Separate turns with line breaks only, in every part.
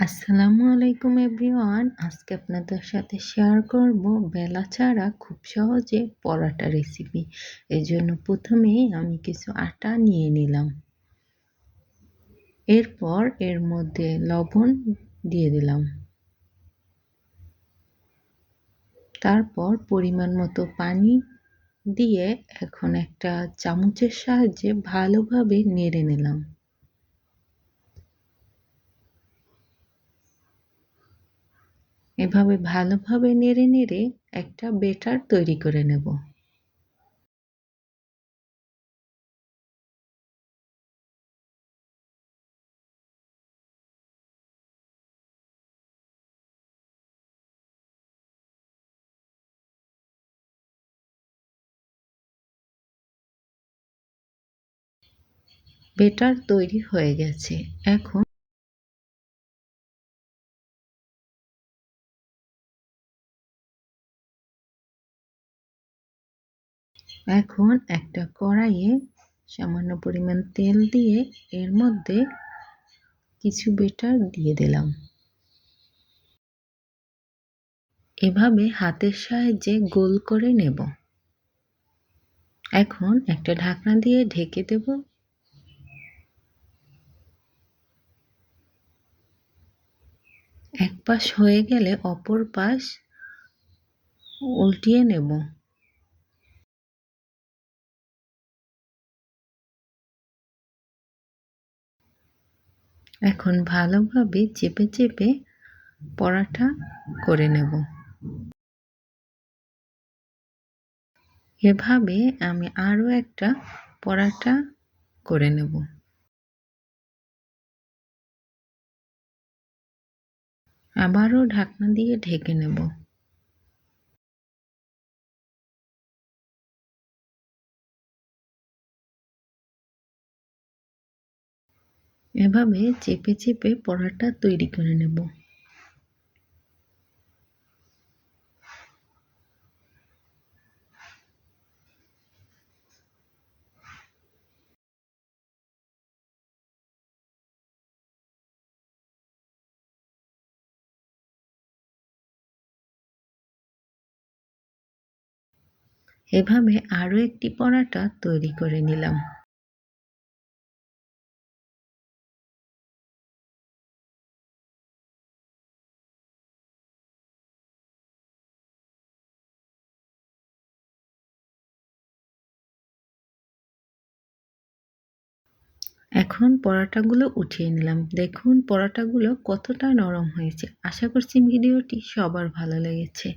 আসসালামু আলাইকুম এভরিওয়ান। আজকে আপনাদের সাথে শেয়ার করব বেলা ছাড়া খুব সহজে পরাটা রেসিপি এই জন্য প্রথমেই আমি কিছু আটা নিয়ে নিলাম। এরপর এর মধ্যে লবণ দিয়ে দিলাম। তারপর পরিমাণ মতো পানি দিয়ে এখন একটা চামচের সাহায্যে ভালোভাবে নেড়ে নিলাম। এভাবে ভালোভাবে নেড়ে নেড়ে একটা বেটার তৈরি করে নেব। বেটার তৈরি হয়ে গেছে। এখন এখন একটা কড়াইয়ে সামান্য পরিমাণ তেল দিয়ে এর মধ্যে কিছু বেটার দিয়ে দিলাম। এভাবে হাতের সাহায্যে গোল করে নেব। এখন একটা ঢাকনা দিয়ে ঢেকে দেব। এক পাশ হয়ে গেলে অপর পাশ উল্টিয়ে নেব। এখন ভালোভাবে চেপে চেপে পরাটা করে নেব। এভাবে আমি আরও একটা পরাটা করে নেব। আবারও ঢাকনা দিয়ে ঢেকে নেব। এভাবে চেপে চেপে পরাটা তৈরি করে নেব। এভাবে আরও একটি পরাটা তৈরি করে নিলাম। এখন পরাটাগুলো উঠিয়ে নিলাম। দেখুন, পরাটাগুলো কতটা নরম হয়েছে। আশা করছি ভিডিওটি সবার ভালো লেগেছে।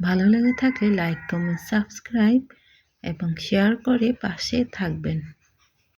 ভালো লেগে থাকলে লাইক, কমেন্ট, সাবস্ক্রাইব এবং শেয়ার করে পাশে থাকবেন।